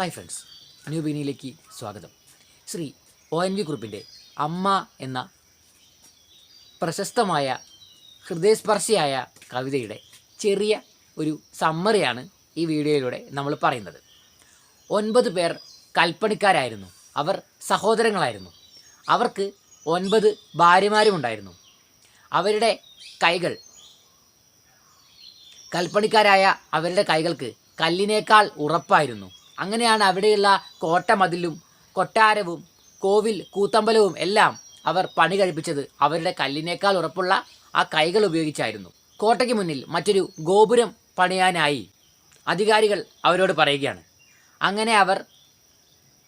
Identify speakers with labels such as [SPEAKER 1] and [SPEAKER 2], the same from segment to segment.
[SPEAKER 1] Hi friends new ബീനിയിലേക്ക് സ്വാഗതം. Shri O N V കുറിപ്പിന്റെ അമ്മ എന്ന പ്രശസ്തമായ ഹൃദയസ്പർശിയായ കവിതയുടെ ചെറിയ ഒരു സമ്മറിയാണ് ഈ വീഡിയോയിലൂടെ നമ്മൾ പറയുന്നത്. ഒൻപത് പേർ കൽപ്പണിക്കാരായിരുന്നു. അവർ സഹോദരങ്ങളായിരുന്നു. അവർക്ക് ഒൻപത് ഭാര്യമാരുമുണ്ടായിരുന്നു. അവരുടെ കൈകൾ കൽപ്പണിക്കാരായ അവരുടെ കൈകൾക്ക് കല്ലിനേക്കാൾ ഉറപ്പായിരുന്നു. അങ്ങനെയാണ് അവിടെയുള്ള കോട്ടമതിലും കൊട്ടാരവും കോവിൽ കൂത്തമ്പലവും എല്ലാം അവർ പണി കഴിപ്പിച്ചത്. അവരുടെ കല്ലിനേക്കാൾ ഉറപ്പുള്ള ആ കൈകൾ ഉപയോഗിച്ചായിരുന്നു. കോട്ടയ്ക്ക് മുന്നിൽ മറ്റൊരു ഗോപുരം പണിയാനായി അധികാരികൾ അവരോട് പറയുകയാണ്. അങ്ങനെ അവർ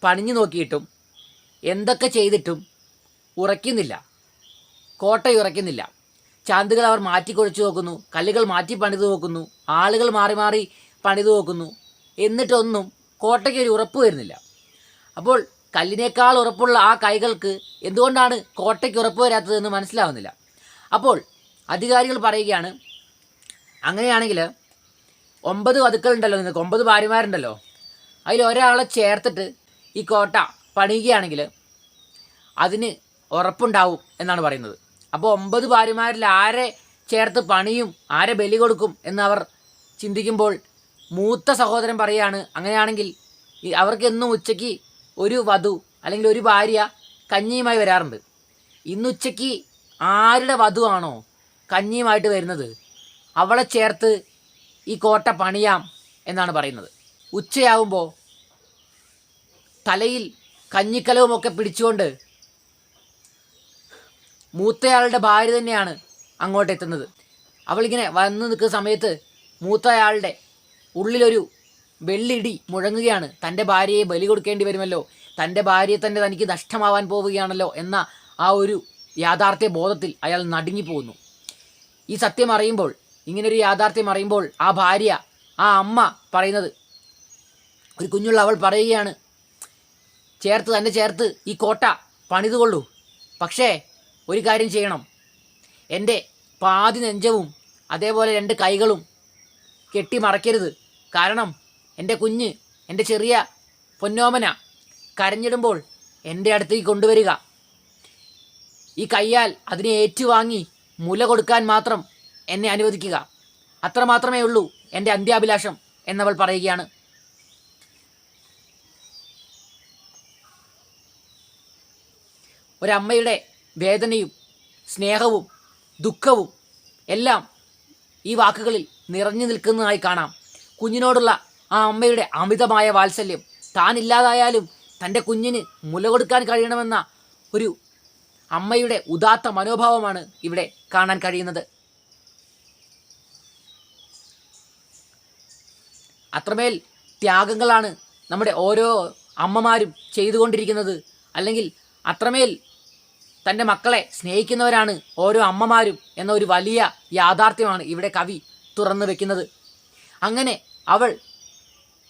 [SPEAKER 1] പണിഞ്ഞു നോക്കിയിട്ടും എന്തൊക്കെ ചെയ്തിട്ടും ഉറയ്ക്കുന്നില്ല. കോട്ടയുറയ്ക്കുന്നില്ല ചാന്തുകൾ അവർ മാറ്റിക്കൊഴിച്ചു നോക്കുന്നു. കല്ലുകൾ മാറ്റി പണിത് നോക്കുന്നു. ആളുകൾ മാറി മാറി പണിത് നോക്കുന്നു. എന്നിട്ടൊന്നും കോട്ടയ്ക്ക് ഒരു ഉറപ്പ് വരുന്നില്ല. അപ്പോൾ കല്ലിനേക്കാൾ ഉറപ്പുള്ള ആ കൈകൾക്ക് എന്തുകൊണ്ടാണ് കോട്ടയ്ക്ക് ഉറപ്പ് വരാത്തതെന്ന് മനസ്സിലാവുന്നില്ല. അപ്പോൾ അധികാരികൾ പറയുകയാണ് അങ്ങനെയാണെങ്കിൽ ഒമ്പത് വതുക്കളുണ്ടല്ലോ നിങ്ങൾക്ക് ഒമ്പത് ഭാര്യമാരുണ്ടല്ലോ അതിൽ ഒരാളെ ചേർത്തിട്ട് ഈ കോട്ട പണിയുകയാണെങ്കിൽ അതിന് ഉറപ്പുണ്ടാവും എന്നാണ് പറയുന്നത്. അപ്പോൾ ഒമ്പത് ഭാര്യമാരിൽ ആരെ ചേർത്ത് പണിയും ആരെ ബലി കൊടുക്കും എന്നവർ ചിന്തിക്കുമ്പോൾ മൂത്ത സഹോദരൻ പറയുകയാണ് അങ്ങനെയാണെങ്കിൽ അവർക്ക് എന്നും ഉച്ചയ്ക്ക് ഒരു വധു അല്ലെങ്കിൽ ഒരു ഭാര്യ കഞ്ഞിയുമായി വരാറുണ്ട്. ഇന്ന് ഉച്ചയ്ക്ക് ആരുടെ വധുവാണോ കഞ്ഞിയുമായിട്ട് വരുന്നത്? അവളെ ചേർത്ത് ഈ കോട്ട പണിയാം എന്നാണ് പറയുന്നത്. ഉച്ചയാവുമ്പോൾ തലയിൽ കഞ്ഞിക്കലവുമൊക്കെ പിടിച്ചുകൊണ്ട് മൂത്തയാളുടെ ഭാര്യ തന്നെയാണ് അങ്ങോട്ട് എത്തുന്നത് അവളിങ്ങനെ വന്ന് നിൽക്കുന്ന സമയത്ത് മൂത്തയാളുടെ ഉള്ളിലൊരു വെള്ളിടി മുഴങ്ങുകയാണ്. തന്റെ ഭാര്യയെ ബലി കൊടുക്കേണ്ടി വരുമല്ലോ. തന്റെ ഭാര്യയെ തന്നെ തനിക്ക് നഷ്ടമാവാൻ പോവുകയാണല്ലോ എന്ന ആ ഒരു യാഥാർത്ഥ്യ ബോധത്തിൽ അയാൾ നടുങ്ങിപ്പോകുന്നു. ഈ സത്യം അറിയുമ്പോൾ ഇങ്ങനൊരു യാഥാർത്ഥ്യം അറിയുമ്പോൾ ആ ഭാര്യ ആ അമ്മ പറയുന്നത് ഒരു കുഞ്ഞുള്ള അവൾ പറയുകയാണ് ചേർത്ത് തന്നെ ചേർത്ത് ഈ കോട്ട പണിതുകൊള്ളൂ. പക്ഷേ ഒരു കാര്യം ചെയ്യണം. എന്റെ പാതി നെഞ്ചവും അതേപോലെ രണ്ട് കൈകളും കെട്ടി മറക്കരുത് കാരണം എന്റെ കുഞ്ഞ് എന്റെ ചെറിയ പൊന്നോമന കരഞ്ഞിടുമ്പോൾ എന്റെ അടുത്തേക്ക് കൊണ്ടുവരിക. ഈ കയ്യാൽ അതിനെ ഏറ്റുവാങ്ങി മുല കൊടുക്കാൻ മാത്രം എന്നെ അനുവദിക്കുക. അത്ര മാത്രമേ ഉള്ളൂ എന്റെ അന്ത്യാഭിലാഷം എന്നവൾ പറയുകയാണ്. ഒരമ്മയുടെ വേദനയും സ്നേഹവും ദുഃഖവും എല്ലാം ഈ വാക്കുകളിൽ നിറഞ്ഞു നിൽക്കുന്നതായി കാണാം. കുഞ്ഞിനോടുള്ള ആ അമ്മയുടെ അമിതമായ വാത്സല്യം. താനില്ലാതായാലും തന്റെ കുഞ്ഞിന് മുല കൊടുക്കാൻ കഴിയണമെന്ന ഒരു അമ്മയുടെ ഉദാത്ത മനോഭാവമാണ് ഇവിടെ കാണാൻ കഴിയുന്നത്. അത്രമേൽ ത്യാഗങ്ങളാണ് നമ്മുടെ ഓരോ അമ്മമാരും ചെയ്തുകൊണ്ടിരിക്കുന്നത്. അല്ലെങ്കിൽ അത്രമേൽ തന്റെ മക്കളെ സ്നേഹിക്കുന്നവരാണ് ഓരോ അമ്മമാരും എന്ന ഒരു വലിയ യാഥാർത്ഥ്യമാണ് ഇവിടെ കവി തുറന്നു വെക്കുന്നത്. അങ്ങനെ അവൾ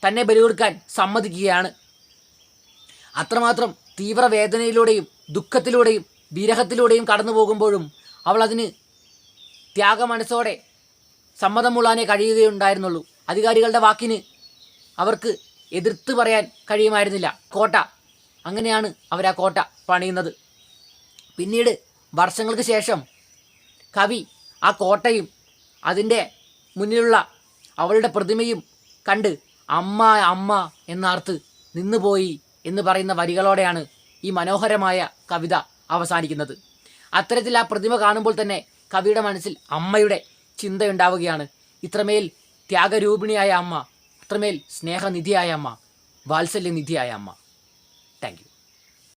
[SPEAKER 1] തന്നെ ബലി കൊടുക്കാൻ സമ്മതിക്കുകയാണ്. അത്രമാത്രം തീവ്രവേദനയിലൂടെയും ദുഃഖത്തിലൂടെയും വിരഹത്തിലൂടെയും കടന്നു പോകുമ്പോഴും അവൾ അതിന് ത്യാഗമനസ്സോടെ സമ്മതം മുള്ളാനേ കഴിയുകയുണ്ടായിരുന്നുള്ളൂ. അധികാരികളുടെ വാക്കിന് അവർക്ക് എതിർത്ത് പറയാൻ കഴിയുമായിരുന്നില്ല. കോട്ട. അങ്ങനെയാണ് അവർ ആ കോട്ട പണിയുന്നത്. പിന്നീട് വർഷങ്ങൾക്ക് ശേഷം കവി ആ കോട്ടയും അതിന്റെ മുന്നിലുള്ള അവളുടെ പ്രതിമയും കണ്ട് അമ്മ അമ്മ എന്നാർത്ത് നിന്നുപോയി എന്ന് പറയുന്ന വരികളോടെയാണ് ഈ മനോഹരമായ കവിത അവസാനിക്കുന്നത്. അത്തരത്തിൽ ആ പ്രതിമ കാണുമ്പോൾ തന്നെ കവിയുടെ മനസ്സിൽ അമ്മയുടെ ചിന്തയുണ്ടാവുകയാണ്. ഇത്രമേൽ ത്യാഗരൂപിണിയായ അമ്മ അത്രമേൽ സ്നേഹനിധിയായ അമ്മ വാത്സല്യനിധിയായ അമ്മ. താങ്ക്